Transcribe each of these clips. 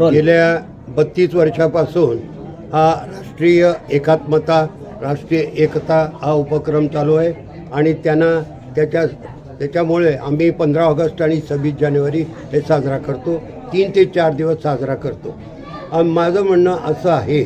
गेल्या बत्तीस वर्षापासून हा राष्ट्रीय एकात्मता राष्ट्रीय एकता हा उपक्रम चालू आहे आणि त्यांना त्याच्या त्याच्यामुळे आम्ही पंधरा ऑगस्ट आणि सव्वीस जानेवारी हे साजरा करतो. तीन ते चार दिवस साजरा करतो. माझं म्हणणं असं आहे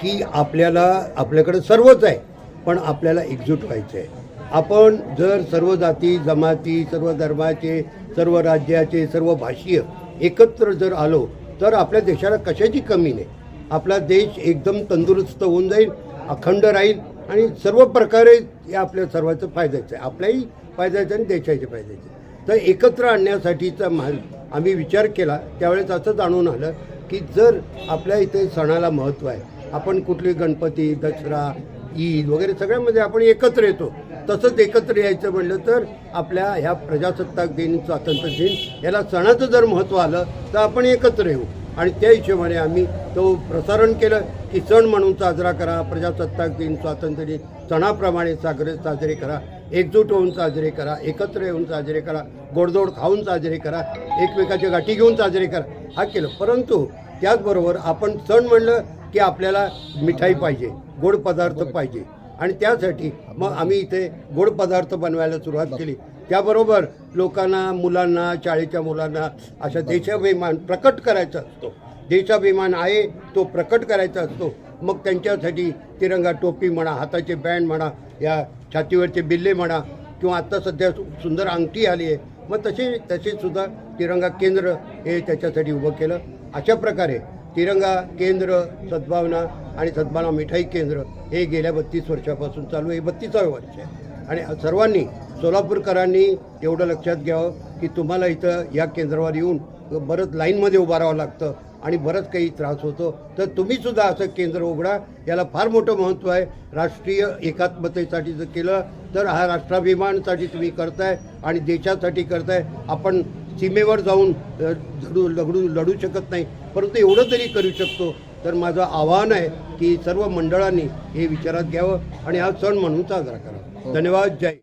की आपल्याला आपल्याकडे सर्वच आहे पण आपल्याला एकजूट व्हायचं आहे आपण जर सर्व जाती जमाती सर्व धर्माचे सर्व राज्याचे सर्व भाषीय एकत्र जर आलो तर आपल्या देशाला कशाची कमी नाही. आपला देश एकदम तंदुरुस्त होऊन जाईल अखंड राहील आणि सर्व प्रकारे या आपल्या सर्वांचं फायद्याचं आहे. आपल्याही फायद्याचं आणि देशाचे फायद्याचे तर एकत्र आणण्यासाठीचा मा आम्ही विचार केला. त्यावेळेस असं जाणून आलं की जर आपल्या इथे सणाला महत्त्व आहे आपण कुठले गणपती दसरा ईद वगैरे सगळ्यामध्ये आपण एकत्र येतो. तसंच एकत्र यायचं म्हणलं तर आपल्या ह्या प्रजासत्ताक दिन स्वातंत्र्य दिन याला सणाचं जर महत्त्व आलं तर आपण एकत्र येऊ. आणि त्या हिशोबाने आम्ही तो प्रसारण केलं की सण म्हणून साजरा करा प्रजासत्ताक दिन स्वातंत्र्य दिन सणाप्रमाणे साजरे साजरे करा एकजूट होऊन साजरे करा एकत्र येऊन साजरे करा गोडधोड खाऊन साजरे करा एकमेकाच्या गाठी घेऊन साजरे करा. हा केलं. परंतु त्याचबरोबर आपण सण म्हणलं की आपल्याला मिठाई पाहिजे गोड पदार्थ पाहिजे. आणि त्यासाठी मग आम्ही इथे गोड पदार्थ बनवायला सुरुवात केली. त्याबरोबर लोकांना मुलांना शाळेच्या मुलांना अशा देशाभिमान प्रकट करायचा असतो. देशाभिमान आहे तो प्रकट करायचा असतो. मग त्यांच्यासाठी तिरंगा टोपी म्हणा हाताचे बँड म्हणा या छातीवरचे बिल्ले म्हणा किंवा आत्ता सध्या सु- सुंदर अंगठी आली आहे मग तसे तसे सुद्धा तिरंगा केंद्र हे त्याच्यासाठी उभं केलं. अशा प्रकारे तिरंगा केंद्र सद्भावना आणि सद्भावना मिठाई केंद्र हे गेल्या बत्तीस वर्षापासून चालू आहे बत्तीसावं वर्ष आहे. आणि सर्वांनी सोलापूरकरांनी एवढं लक्षात घ्यावं की तुम्हाला इथं या केंद्रावर येऊन बरंच लाईनमध्ये उभं राहावं लागतं आणि बरंच काही त्रास होतो. तर तुम्हीसुद्धा असं केंद्र उघडा. याला फार मोठं महत्त्व आहे. राष्ट्रीय एकात्मतेसाठी जर केलं तर हा राष्ट्राभिमानासाठी तुम्ही करताय आणि देशासाठी करताय. आपण सीमेवर जाऊन लढू लढू लढू शकत नाही. परंतु एवढं तरी करू शकतो. तर माझं आव्हान आहे की सर्व मंडळांनी हे विचारात घ्यावं आणि हा सण म्हणून साजरा करावा. धन्यवाद. जय